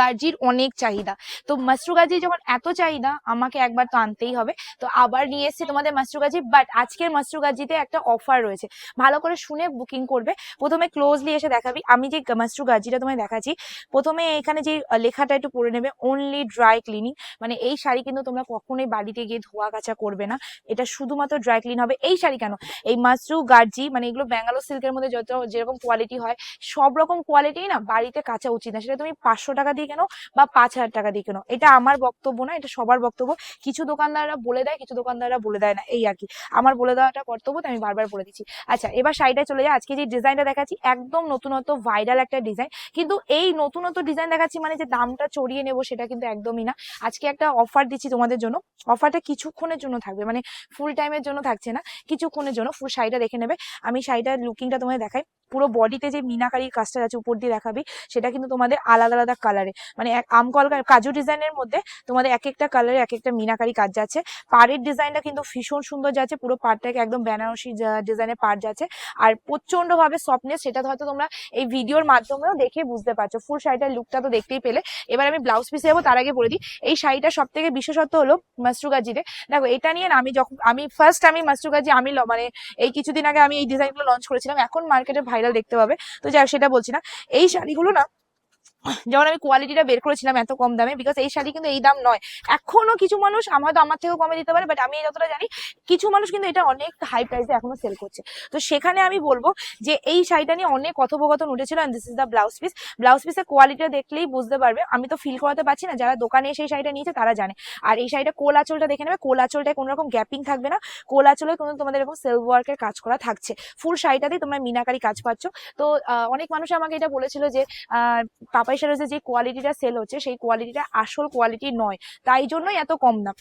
গার্জির অনেক চাহিদা। তো মাসরু গাজি যখন এত চাহিদা, আমাকে একবার তো আনতেই হবে। তো আবার নিয়ে এসেছি তোমাদের মাসরু গাজি বাট আজকের মাসরু গাজিতে একটা অফার রয়েছে। ভালো করে শুনে বুকিং করবে। প্রথমে ক্লোজলি এসে দেখাবি। আমি যে মাসরু গাজিটা তোমায় দেখাচ্ছি, প্রথমে এখানে যে লেখাটা একটু পড়ে নেবে অনলি ড্রাই ক্লিনিং মানে এই শাড়ি কিন্তু তোমরা কখনোই বাড়িতে গিয়ে ধোয়া কাচা করবে না। এটা শুধুমাত্র ড্রাই ক্লিন হবে। এই শাড়ি কেন? এই মাসরু গার্জি মানে এগুলো ব্যাঙ্গালোর সিল্কের মধ্যে যত যেরকম কোয়ালিটি হয় সব রকম কোয়ালিটি না বাড়িতে কাচা উচিত না। সেটা তুমি পাঁচশো টাকা দিয়ে কেনো বা পাঁচ হাজার টাকা দিয়ে কেন? এটা আমার বক্তব্য না, এটা সবার বক্তব্য। কিছু দোকানদাররা বলে দেয়, কিছু দোকানদাররা বলে দেয় না, এই আর কি। আমার বলে দেওয়াটা কর্তব্য আমি বারবার বলে দিচ্ছি। আচ্ছা এবার শাড়িটা চলে যায় আজকে যে ডিজাইনটা দেখাচ্ছি, একদম নতুনত্ব ভাইরাল একটা ডিজাইন। কিন্তু এই নতুনত্ব ডিজাইন দেখাচ্ছি মানে যে দামটা চড়িয়ে নেব সেটা কিন্তু একদমই না। আজকে একটা অফার দিচ্ছি তোমাদের জন্য। অফারটা কিছুক্ষণের জন্য থাকবে মানে ফুল টাইমের জন্য থাকছে না। কিছুক্ষণের জন্য ফুল শাড়িটা দেখে নেবে। আমি শাড়িটার লুকিংটা তোমাদের দেখাই। পুরো বডিতে যে মিনাকারির কাজটা আছে, উপর দিয়ে দেখাবি, সেটা কিন্তু তোমাদের আলাদা আলাদা কালারে মানে আম কলকার কাজু ডিজাইনের মধ্যে তোমাদের এক একটা কালারে এক একটা মিনাকারি কাজ যাচ্ছে। পাড়ের ডিজাইনটা কিন্তু ভীষণ সুন্দর যাচ্ছে, পুরো পাড়টাকে একদম বেনারসি ডিজাইনের পাড় যাচ্ছে। আর প্রচণ্ড ভাবে সফটনেস সেটা হয়তো তোমরা এই ভিডিওর মাধ্যমেও দেখে বুঝতে পারছ। ফুল শাড়িটার লুকটা তো দেখতেই পেলে। এবার আমি ব্লাউজ পিসে যাব, তার আগে বলে দিই, এই শাড়িটা সব থেকে বিশেষত্ব হলো মাস্টুগাজিতে দেখো, এটা নিয়ে আমি যখন, আমি ফার্স্ট আমি মাস্টুগাজি আমি মানে এই কিছুদিন আগে আমি এই ডিজাইনগুলো লঞ্চ করেছিলাম। এখন মার্কেটে ভাইরাল দেখতে পাবে। তো যাই সেটা বলছি না। এই শাড়িগুলো না যখন আমি কোয়ালিটিটা বের করেছিলাম এত কম দামে বিকজ এই শাড়ি কিন্তু এই দাম নয়। এখনও কিছু মানুষ আমার তো আমার থেকেও কমে দিতে পারে বাট আমি যতটা জানি কিছু মানুষ কিন্তু এটা অনেক হাই প্রাইসে এখনও সেল করছে। তো সেখানে আমি বলব যে এই শাড়িটা নিয়ে অনেক কথোপকথন উঠেছিল and this is the blouse piece blouse পিসের কোয়ালিটিটা দেখলেই বুঝতে পারবে। আমি তো ফিল করাতে পারছি না যারা দোকানে এসে এই শাড়িটা নিয়েছে তারা জানে। আর এই শাড়িটা কোল আঁচলটা দেখে নেবে কোল আঁচলটায় কোনো রকম গ্যাপিং থাকবে না। কোল আঁচলে কোনো তোমাদের এরকম সেলফ ওয়ার্কের কাজ করা থাকছে। ফুল শাড়িটাতেই তোমরা মিনাকারি কাজ পাচ্ছ। তো অনেক মানুষ আমাকে এটা বলেছিল যে আহ, সারসে যে কোয়ালিটিটা সেল হচ্ছে, সেই কোয়ালিটিটা আসল কোয়ালিটি নয়। তাই জন্যই এত কম দাম।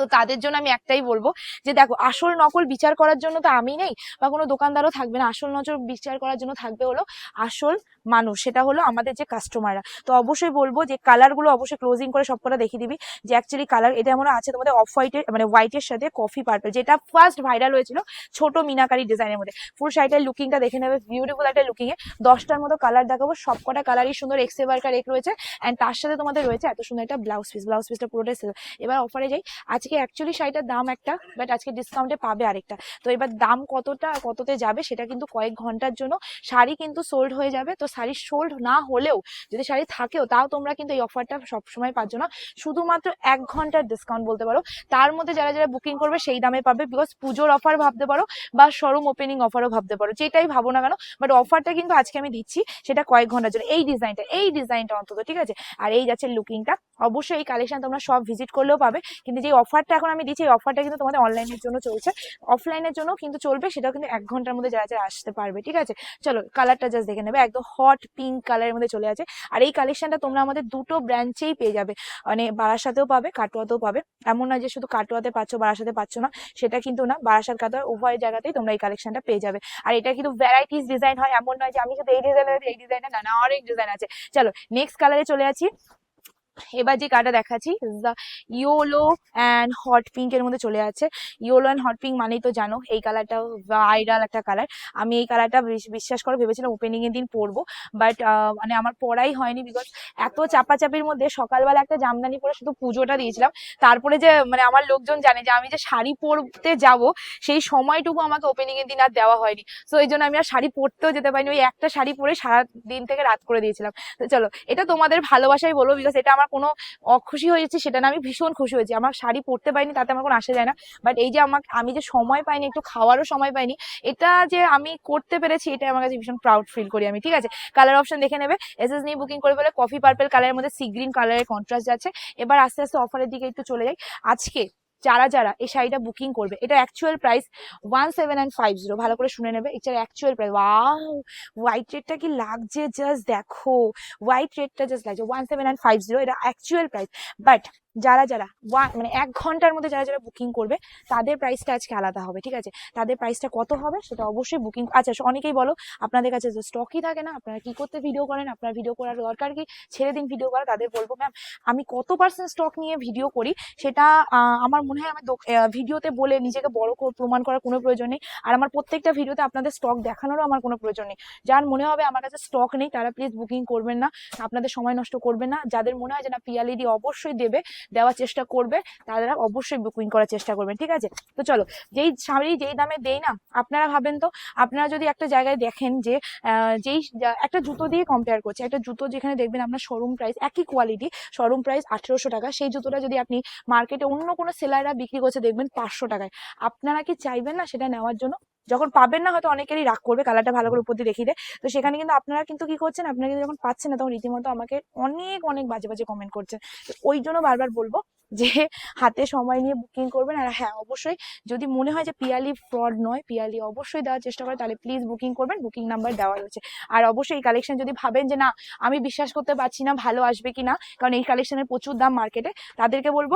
তো তাদের জন্য আমি একটাই বলব যে দেখো, আসল নকল বিচার করার জন্য তো আমি নেই বা কোনো দোকানদারও থাকবে না। আসল নজর বিচার করার জন্য থাকবে হলো আসল মানুষ, সেটা হলো আমাদের যে কাস্টমাররা তো অবশ্যই বলব যে কালারগুলো অবশ্যই ক্লোজিং করে সবকটা দেখিয়ে দিবি যে অ্যাকচুয়ালি কালার এটা এমন আছে তোমাদের অফ হোয়াইটের মানে হোয়াইটের সাথে কফি পার্পল যেটা ফার্স্ট ভাইরাল হয়েছিল ছোট মিনাকারি ডিজাইনের মধ্যে। ফুল শাড়িটার লুকিংটা দেখে নেবে বিউটিফুল একটা লুকিং এ। দশটার মতো কালার দেখাবো, সবকটা কালারই সুন্দর এক্সে বার্কার এক রয়েছে। অ্যান্ড তার সাথে তোমাদের রয়েছে এত সুন্দর একটা ব্লাউজ পিস ব্লাউজ পিসটা পুরোটাই। এবার অফারে যাই। আজকে অ্যাকচুয়ালি শাড়িটার দাম একটা বাট আজকে ডিসকাউন্টে পাবে আরেকটা। তো এবার দাম কতটা, কততে যাবে সেটা কিন্তু কয়েক ঘণ্টার জন্য শাড়ি কিন্তু সোল্ড হয়ে যাবে। তো শাড়ি সোল্ড না হলেও, যদি শাড়ি থাকেও, তাও তোমরা কিন্তু এই অফারটা সবসময় পাচ্ছ না। শুধুমাত্র এক ঘণ্টার ডিসকাউন্ট বলতে পারো। তার মধ্যে যারা যারা বুকিং করবে সেই দামে পাবে বিকজ পুজোর অফার ভাবতে পারো বা শোরুম ওপেনিং অফারও ভাবতে পারো। যেটাই ভাবো না কেন বাট অফারটা কিন্তু আজকে আমি দিচ্ছি সেটা কয়েক ঘণ্টার জন্য। এই ডিজাইনটা এই ডিজাইনটা অন্তত, ঠিক আছে? আর এই যাচ্ছে লুকিংটা অবশ্যই এই কালেকশন তোমরা সব ভিজিট করলেও পাবে। কিন্তু যে অফারটা এখন আমি দিচ্ছি, এই অফারটা কিন্তু তোমাদের অনলাইনের জন্য চলছে। অফলাইনের জন্য কিন্তু চলবে, সেটাও কিন্তু এক ঘণ্টার মধ্যে যারা যারা আসতে পারবে, ঠিক আছে? চলো কালারটা জাস্ট দেখে নেবে, একদম হট পিঙ্ক কালারের মধ্যে চলে আছে। আর এই কালেকশনটা তোমরা আমাদের দুটো ব্রাঞ্চেই পেয়ে যাবে। মানে বারাসাতেও পাবে, কাটোয়াতেও পাবে। এমন না যে শুধু কাটোয়াতে পাচ্ছ, বারাসাতে পাচ্ছ না, সেটা কিন্তু না, বারাসাত, কাটোয়া উভয় জায়গাতেই তোমরা এই কালেকশনটা পেয়ে যাবে। আর এটা কিন্তু ভ্যারাইটিস ডিজাইন হয়, এমন নয় যে আমি শুধু এই ডিজাইন এই ডিজাইনে না না, অনেক ডিজাইন আছে। চলো নেক্সট কালারে চলে আছি এবার যে কালারটা দেখাচ্ছি ইয়োলো অ্যান্ড হট পিঙ্ক এর মধ্যে চলে আছে ইয়োলো অ্যান্ড হট পিঙ্ক মানেই তো জানো, এই কালারটা ভাইরাল একটা কালার আমি এই কালারটা বিশ্বাস করো ভেবেছিলাম ওপেনিং এর দিন পরবো বাট মানে আমার পড়াই হয়নি বিকজ এত চাপাচাপির মধ্যে সকালবেলা একটা জামদানি পরে শুধু পুজোটা দিয়েছিলাম। তারপরে যে মানে আমার লোকজন জানে যে আমি যে শাড়ি পরতে যাব, সেই সময়টুকু আমাকে ওপেনিং এর দিন আর দেওয়া হয়নি। সো এই জন্য আমি আর শাড়ি পরতেও যেতে পারিনি, ওই একটা শাড়ি পরে সারা দিন থেকে রাত করে দিয়েছিলাম। তো চলো, এটা তোমাদের ভালোবাসাই বলব বিকজ এটা আমার কোনো অখুশি হয়েছে সেটা না, আমি ভীষণ খুশি হয়েছি। আমার শাড়ি পরতে পারিনি, তাতে আমার কোনো আসা যায় না। বাট এই যে আমাকে, আমি যে সময় পাইনি, একটু খাওয়ারও সময় পাইনি, এটা যে আমি করতে পেরেছি এটা আমার কাছে ভীষণ প্রাউড ফিল করি আমি, ঠিক আছে? কালার অপশন দেখে নেবে। এস এস নিয়ে বুকিং করে বলে কফি পার্পেল কালারের মধ্যে সি গ্রিন কালারের কন্ট্রাস্ট যাচ্ছে। এবার আস্তে আস্তে অফারের দিকে একটু চলে যাই। আজকে যারা যারা এই শাড়িটা বুকিং করবে, এটা actual price one seven and five zero ভালো করে শুনে নেবে, এটার অ্যাকচুয়াল প্রাইস ওয়াও হোয়াইট রেডটা কি লাগছে? জাস্ট দেখো হোয়াইট রেডটা জাস্ট লাগছে one seven and five zero এটা অ্যাকচুয়াল প্রাইস বাট যারা যারা ওয়া- মানে এক ঘণ্টার মধ্যে যারা যারা বুকিং করবে, তাদের প্রাইসটা আজকে আলাদা হবে, ঠিক আছে? তাদের প্রাইসটা কত হবে সেটা অবশ্যই বুকিং আচ্ছা অনেকেই বলো, আপনাদের কাছে যে স্টকই থাকে না, আপনারা কি করতে ভিডিও করেন, আপনার ভিডিও করার দরকার কি? ছেড়ে দিন ভিডিও করা, তাদের বলব, ম্যাম, আমি কত পার্সেন্ট স্টক নিয়ে ভিডিও করি? সেটা আমার মনে হয় আমি ভিডিওতে বলে নিজেকে বড় প্রমাণ করার কোনো প্রয়োজন নেই। আর আমার প্রত্যেকটা ভিডিওতে আপনাদের স্টক দেখানোরও আমার কোনো প্রয়োজন নেই। যার মনে হবে আমার কাছে স্টক নেই, তারা প্লিজ বুকিং করবেন না, আপনাদের সময় নষ্ট করবেন না। যাদের মনে হয় যে না পিয়ালিডি অবশ্যই দেবে দেওয়ার চেষ্টা করবে তারা অবশ্যই বুকিং করার চেষ্টা করবেন, ঠিক আছে? তো চলো, যেই শাড়ি যেই দামে দেই না, আপনারা ভাবেন তো, আপনারা যদি একটা জায়গায় দেখেন যে যেই একটা জুতো দিয়ে কম্পেয়ার করছে, একটা জুতো যেখানে দেখবেন আপনার শোরুম প্রাইস একই কোয়ালিটি শোরুম প্রাইস আঠেরোশো টাকা, সেই জুতোটা যদি আপনি মার্কেটে অন্য কোনো সেলাররা বিক্রি করছে, দেখবেন পাঁচশো টাকায়। আপনারা কি চাইবেন না সেটা নেওয়ার জন্য? যখন পাবেন না, হয়তো অনেকেরই রাগ করবে, কালারটা ভালো করে উপর দিয়ে দেখিয়ে দেয় তো সেখানে কিন্তু আপনারা কিন্তু কি করছেন, আপনারা কিন্তু যখন পাচ্ছেন না, তখন রীতিমতো আমাকে অনেক অনেক বাজে বাজে কমেন্ট করছেন। তো ওই জন্য বারবার বলব যে, হাতে সময় নিয়ে বুকিং করবেন। আর হ্যাঁ অবশ্যই যদি মনে হয় যে পিয়ালি ফ্রড নয়, পিয়ালি অবশ্যই দেওয়ার চেষ্টা করে, তাহলে প্লিজ বুকিং করবেন। বুকিং নাম্বার দেওয়া রয়েছে। আর অবশ্যই এই কালেকশন যদি ভাবেন যে, না, আমি বিশ্বাস করতে পারছি না, ভালো আসবে কি না কারণ এই কালেকশনের প্রচুর দাম মার্কেটে তাদেরকে বলব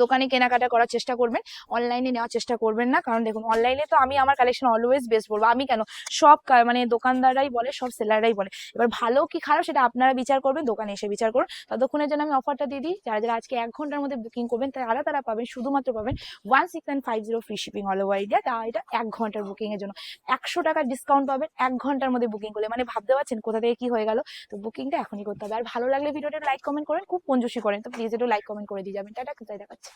দোকানে কেনাকাটা করার চেষ্টা করবেন অনলাইনে নেওয়ার চেষ্টা করবেন না। কারণ দেখুন অনলাইনে তো আমি আমার কালেকশন অলওয়েজ বেস্ট বলব আমি কেন? সব মানে দোকানদাররাই বলে, সব সেলাররাই বলে। এবার ভালো কি খারাপ সেটা আপনারা বিচার করবেন, দোকানে এসে বিচার করুন। ততক্ষণের জন্য আমি অফারটা দিয়ে দিই। যারা যারা আজকে এক ঘণ্টার মধ্যে বুকিং করবেন, তারা তারা পাবেন, শুধুমাত্র পাবেন one six and five zero free shipping all over India তা এটা এক ঘণ্টার বুকিং এর জন্য। একশো টাকার ডিসকাউন্ট পাবেন এক ঘণ্টার মধ্যে বুকিং করলে। মানে ভাবতে পারছেন কোথা থেকে কি হয়ে গেল? তো বুকিংটা এখনই করতে হবে। আর ভালো লাগলে ভিডিওটা লাইক কমেন্ট করেন, খুব কঞ্জুসি করেন। তো প্লিজ একটু লাইক কমেন্ট করে দিয়ে যাবেন। টাটা। দেখাচ্ছে